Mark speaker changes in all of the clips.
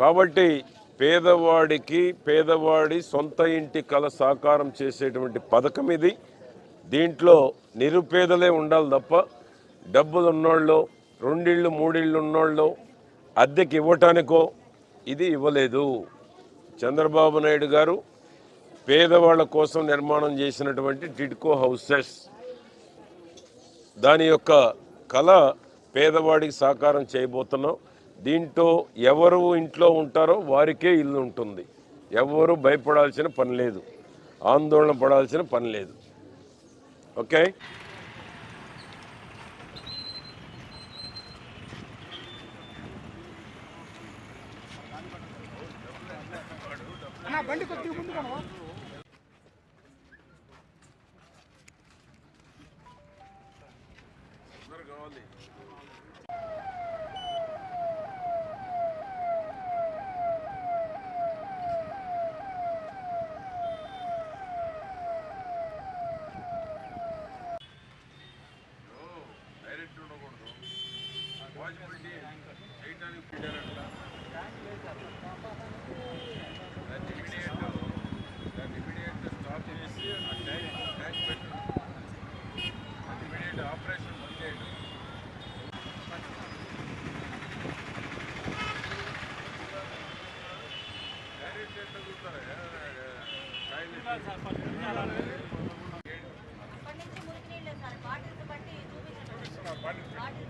Speaker 1: కాబట్టి పేదవాడికి పేదవాడి సొంత ఇంటి కల సాకారం చేసేటువంటి పథకం ఇది. దీంట్లో నిరుపేదలే ఉండాలి తప్ప డబ్బులు ఉన్నోళ్ళు రెండిళ్ళు మూడిళ్ళు ఉన్నోళ్ళు అద్దెకి ఇవ్వటానికో ఇది ఇవ్వలేదు. చంద్రబాబు నాయుడు గారు పేదవాళ్ళ కోసం నిర్మాణం చేసినటువంటి టిడ్కో హౌసెస్. దాని యొక్క కళ పేదవాడికి సాకారం చేయబోతున్నాం. దీంట్లో ఎవరు ఇంట్లో ఉంటారో వారికే ఇల్లు ఉంటుంది. ఎవరు భయపడాల్సిన పని లేదు. ఆందోళన పడాల్సిన పని లేదు. ఓకే?
Speaker 2: అన్న బండి కొద్దిగా ముందు కనవా
Speaker 3: అప్పటి నుంచి మురికి నీళ్ళే సార్ బాటిల్స్ బట్టి చూపించండి. బాటిల్స్ బట్టి మేస్త్రి కొంచెం పక్కకు రా. ఇవ్వండి డ్రైవర్.
Speaker 1: అది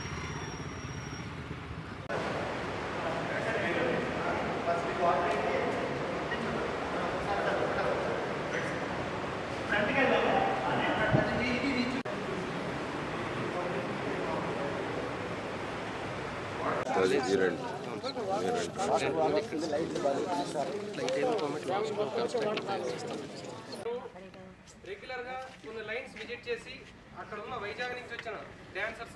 Speaker 1: అది రెండు.
Speaker 4: రెగ్యులర్గా కొన్ని లైన్స్ విజిట్ చేసి అక్కడ ఉన్న వైజాగ్ నుంచి వచ్చిన డాన్సర్స్